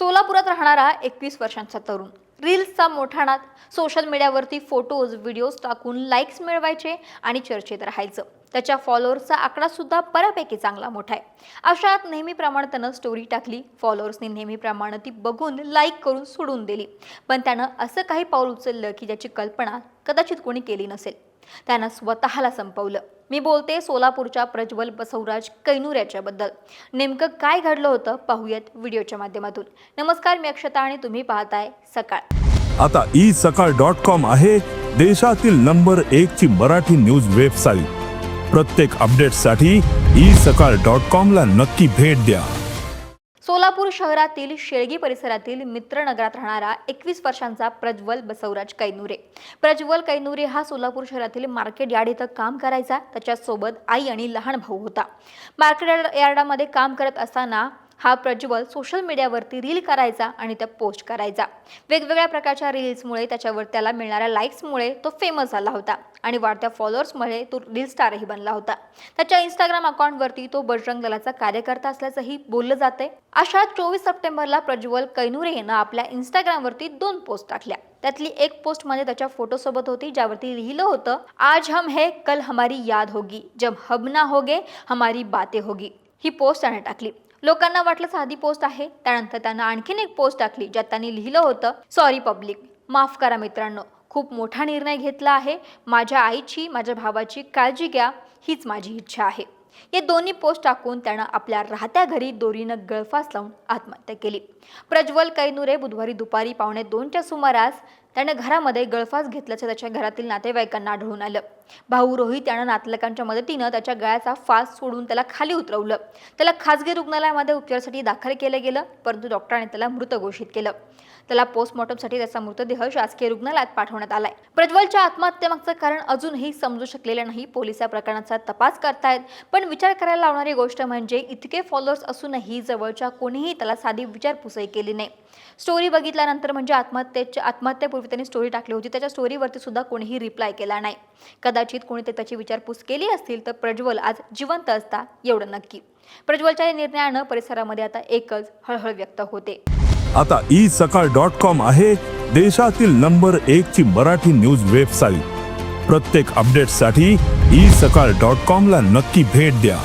सोलापुरात राहणारा एकवीस वर्षांचा तरुण. रील्सचा मोठा नाद सोशल मीडियावरती फोटोज व्हिडिओज टाकून लाईक्स मिळवायचे आणि चर्चेत राहायचं. त्याच्या फॉलोअर्सचा आकडा सुद्धा बऱ्यापैकी चांगला मोठा आहे. अशात नेहमीप्रमाणे त्यानं स्टोरी टाकली फॉलोअर्सनी नेहमीप्रमाणे ती बघून लाईक करून सोडून दिली. पण त्यानं असं काही पाऊल उचललं की ज्याची कल्पना कदाचित कोणी केली नसेल. त्यानं स्वतःला संपवलं. मी बोलते सोलापूरच्या प्रज्वल बसवराज कैनूर याच्याबद्दल. नेमकं काय घडलं होतं पाहूयात व्हिडिओच्या माध्यमातून. नमस्कार मी अक्षता आणि तुम्ही पाहताय सकाळ. आता ई सकाळ डॉट कॉम आहे देशातील नंबर एक ची मराठी न्यूज वेबसाईट. प्रत्येक अपडेटसाठी ई सकाळ डॉट कॉम ला नक्की भेट द्या. सोलापूर शहरातील शेळगी परिसरातील मित्रनगरात राहणारा एकवीस वर्षांचा प्रज्वल बसवराज कैनुरे. प्रज्वल कैनुरे हा सोलापूर शहरातील मार्केट यार्ड इथं काम करायचा. त्याच्यासोबत आई आणि लहान भाऊ होता. मार्केट यार्ड- यार्डामध्ये काम करत असताना हा प्रज्वल सोशल मीडियावरती रील करायचा आणि त्या पोस्ट करायचा. वेगवेगळ्या प्रकारच्या रील्समुळे त्याच्यावर त्याला मिळणाऱ्या लाईक्समुळे तो फेमस झाला होता आणि वाढत्या फॉलोअर्समुळे तो रील स्टारही बनला होता. त्याच्या इंस्टाग्राम अकाउंटवरती तो बजरंग दलाचा कार्यकर्ता असल्याचंही बोललं जाते अशा चोवीस सप्टेंबरला प्रज्वल कैनुरे यानं आपल्या इंस्टाग्रामवरती दोन पोस्ट टाकल्या. त्यातली एक पोस्टमध्ये त्याच्या फोटोसोबत होती ज्यावरती लिहिलं होतं आज हम है कल हमारी याद होगी. जब हम ना होगे हमारी बातें होगी. ही पोस्ट त्याने टाकली. लोकांना वाटलं साधी पोस्ट आहे. त्यानंतर त्यानं आणखीन एक पोस्ट टाकली ज्यात त्यांनी लिहिलं होतं सॉरी पब्लिक माफ करा मित्रांनो. खूप मोठा निर्णय घेतला आहे. माझ्या आईची माझ्या भावाची काळजी घ्या. हीच माझी इच्छा आहे. या दोन्ही पोस्ट टाकून त्यानं आपल्या राहत्या घरी दोरीनं गळफास लावून आत्महत्या केली. प्रज्वल कैनुरे बुधवारी दुपारी पावणे दोनच्या सुमारास त्यानं घरामध्ये गळफास घेतल्याचं त्याच्या घरातील नातेवाईकांना आढळून आलं. भाऊ रोहित यानं नातलकांच्या मदतीनं त्याच्या गळ्याचा फास सोडून त्याला खाली उतरवलं. त्याला खासगी रुग्णालयामध्ये उपचारासाठी दाखल केलं गेलं परंतु डॉक्टरांनी त्याला मृत घोषित केलं. त्याला पोस्टमॉर्टमसाठी त्याचा मृतदेह शासकीय रुग्णालयात पाठवण्यात आलाय. प्रज्वलच्या आत्महत्येमागचं कारण अजूनही समजू शकलेलं नाही. पोलीस या प्रकरणाचा तपास करतायत पण विचार करायला लावणारी गोष्ट म्हणजे इतके फॉलोअर्स असूनही जवळच्या कोणीही त्याला साधी विचारपूसही केली नाही. स्टोरी बघितल्यानंतर म्हणजे आत्महत्येच्या आत्महत्येपूर्वी त्यांनी स्टोरी टाकली होती. त्याच्या स्टोरीवरती सुद्धा कोणीही रिप्लाय केला नाही. कदाचित कोणी ते त्याची विचारपूस केली असतील तर प्रज्वल आज जिवंत असता एवढं नक्की. प्रज्वलच्या या निर्णयानं परिसरामध्ये आता एकच हळहळ व्यक्त होते. आता ई सकाळ डॉट कॉम आहे देशातील नंबर एक ची मराठी न्यूज वेबसाईट प्रत्येक अपडेटसाठी ई सकाळ डॉट कॉम ला नक्की भेट द्या.